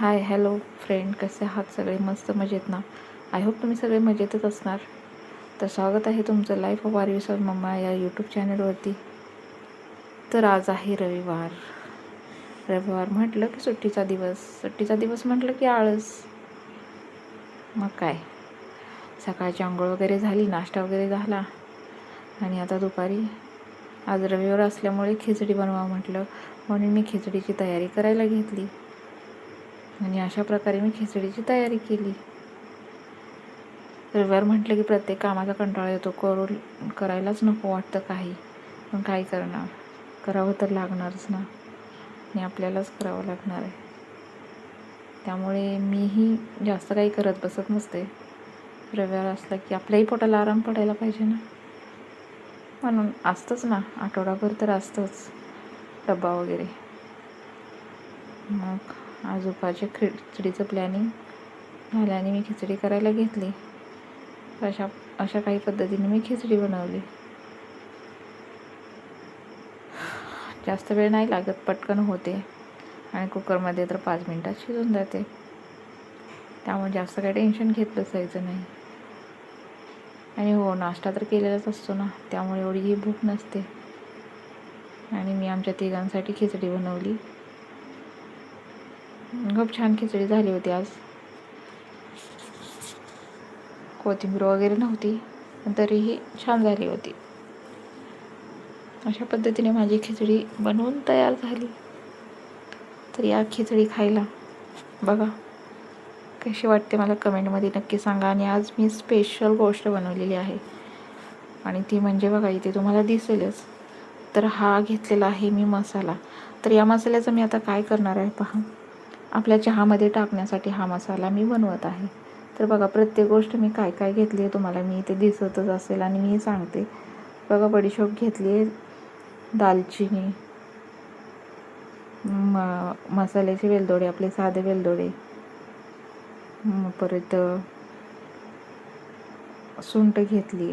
Hi hello friend कसे आहात? सगळे मस्त मजेत ना? आय होप तुम्ही सगळे मजेतच असणार. तर स्वागत आहे तुमचं life of R sir mamma या यूट्यूब चॅनलवरती तर आज आहे रविवार. रविवार म्हटलं की सुट्टीचा दिवस. सुट्टीचा दिवस म्हटलं की आळस. मग काय? सकाळची आंघोळ वगैरे झाली नाश्ता वगैरे झाला. आणि आता दुपारी आज रविवार असल्यामुळे खिचडी बनवा म्हटलं. म्हणून मी खिचडीची तयारी करायला घेतली. आणि अशा प्रकारे मी खिचडीची तयारी केली. रविवार म्हटलं की प्रत्येक कामाचा कंटाळा येतो. करून करायलाच नको वाटतं काही. पण काय करणार? करावं तर लागणारच ना. आणि आपल्यालाच करावं लागणार आहे. त्यामुळे मीही जास्त काही करत बसत नसते. रविवार असला की आपल्याही पोटाला आराम पडायला पाहिजे ना. म्हणून असतंच ना. आठवडाभर तर असतंच. डब्बा वगैरे. मग आज खिचडीचं प्लॅनिंग झाल्याने मी खिचडी करायला घेतली. अशा अशा काही पद्धतीने मी खिचडी बनवली. जास्त वेळ नाही लागत पटकन होते. आणि कुकरमध्ये तर पाच मिनटात शिजून जाते. त्यामुळे जास्त काही टेन्शन घेतलं जायचं नाही. आणि हो नाश्ता तर केलेलाच असतो ना त्यामुळे एवढीही भूक नसते. आणि मी आमच्या तिघांसाठी खिचडी बनवली. खूप छान खिचडी झाली होती आज. कोथिंबीर वगैरे नव्हती पण तरीही छान झाली होती. अशा पद्धतीने माझी खिचडी बनवून तयार झाली. तर या खिचडी खायला बघा कशी वाटते मला कमेंटमध्ये नक्की सांगा. आणि आज मी स्पेशल गोष्ट बनवलेली आहे. आणि ती म्हणजे बघा इथे तुम्हाला दिसेलच. तर हा घेतलेला आहे मी मसाला. तर या मसाल्याचं मी आता काय करणार आहे पहा. आपल्या चहामध्ये टाकण्यासाठी हा मसाला मी बनवत आहे. तर बघा प्रत्येक गोष्ट मी काय काय घेतली आहे तुम्हाला मी इथे दिसतच असेल आणि मी सांगते. बघा बडीशोप घेतली आहे. दालचिनी म मसाल्याचे वेलदोडे आपले साधे वेलदोडे. परत सुंट घेतली.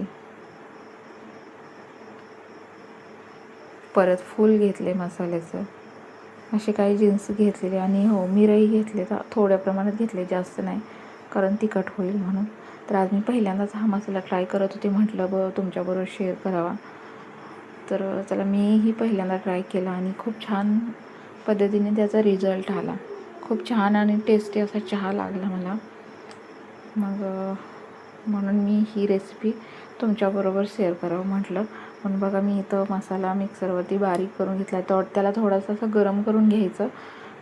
परत फूल घेतले मसाल्याचं. असे काही जीन्स घेतलेले आणि हो मिरही घेतले तर थोड्या प्रमाणात घेतले जास्त नाही. कारण तिखट होईल म्हणून. तर आज मी पहिल्यांदाच हा मसाला ट्राय करत होते. म्हटलं ब तुमच्याबरोबर शेअर करावा. तर चला मीही पहिल्यांदा ट्राय केला आणि खूप छान पद्धतीने त्याचा रिझल्ट आला. खूप छान आणि टेस्टी असा चहा लागला मला. मग म्हणून मी ही रेसिपी तुमच्याबरोबर शेअर करावं म्हटलं. पण बघा मी इथं मसाला मिक्सरवरती बारीक करून घेतला तर त्याला थोडंसं असं गरम करून घ्यायचं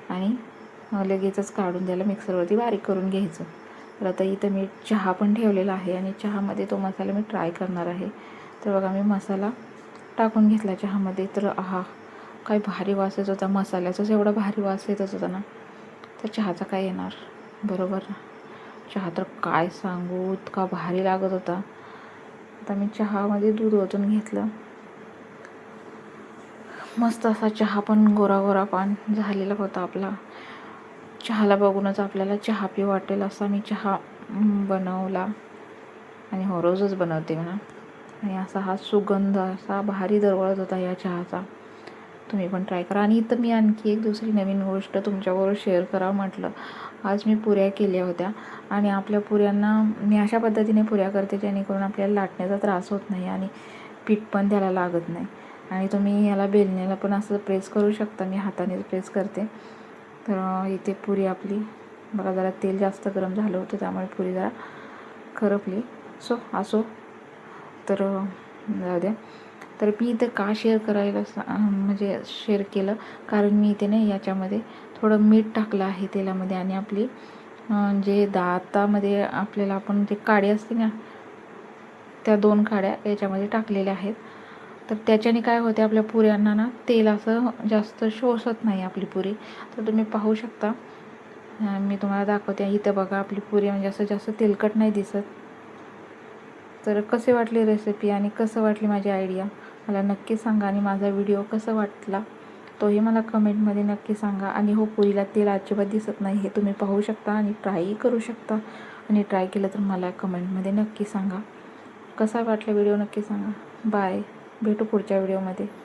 आणि लगेचच काढून त्याला मिक्सरवरती बारीक करून घ्यायचं. तर आता इथं मी चहा पण ठेवलेला आहे आणि चहामध्ये तो मसाला मी ट्राय करणार आहे. तर बघा मी मसाला टाकून घेतला चहामध्ये. तर आहा काय भारी वास येत होता. मसाल्याचाच एवढा भारी वास येतच होता ना. तर चहाचा काय येणार? बरोबर चहा तर काय सांगू इतका भारी लागत होता. आता मी चहामध्ये दूध ओतून घेतलं. मस्त असा चहा पण गोरा गोरा पान झालेला होता आपला. चहाला बघूनच आपल्याला चहा पी वाटेल असा मी चहा बनवला. आणि हो रोजच बनवते म्हणा. आणि असा हा सुगंध असा भारी दरवळत होता या चहाचा. तुम्ही पण ट्राय करा. आणि इथं मी आणखी एक दुसरी नवीन गोष्ट तुमच्याबरोबर शेअर करावं म्हटलं. आज मी पुऱ्या केल्या होत्या. आणि आपल्या पुऱ्यांना मी अशा पद्धतीने पुऱ्या करते जेणेकरून आपल्याला लाटण्याचा त्रास होत नाही आणि पीठ पण त्याला लागत नाही. आणि तुम्ही याला बेलण्याला पण असं प्रेस करू शकता. मी हाताने प्रेस करते. तर इथे पुरी आपली. बघा जरा तेल जास्त गरम झालं होतं त्यामुळे पुरी जरा खरपली. सो असो. तर जाऊ द्या. तर मी इथं का शेअर करायला म्हणजे शेअर केलं? कारण मी इथे नाही याच्यामध्ये थोडं मीठ टाकलं आहे तेलामध्ये आणि आपली जे दातामध्ये आपल्याला आपण जे काडी असते ना त्या दोन काड्या याच्यामध्ये टाकलेल्या आहेत. तर त्याच्याने काय होते आपल्या पुऱ्यांना ना तेल असं जास्त शोषत नाही आपली पुरी. तर तुम्ही पाहू शकता. मी तुम्हाला दाखवते. इथं बघा आपली पुरी म्हणजे असं जास्त तेलकट नाही दिसत. तर कसे वाटली रेसिपी आणि कसं वाटली माझी आयडिया मला नक्की सांगा आणि माझा व्हिडिओ कसा वाटला? तोही मला कमेंटमध्ये नक्की सांगा. आणि हो पुरीला तेल अजिबात दिसत नाही हे तुम्ही पाहू शकता आणि ट्रायही करू शकता. आणि ट्राय केलं तर मला कमेंटमध्ये नक्की सांगा. कसा वाटला व्हिडिओ नक्की सांगा. बाय भेटू पुढच्या व्हिडिओमध्ये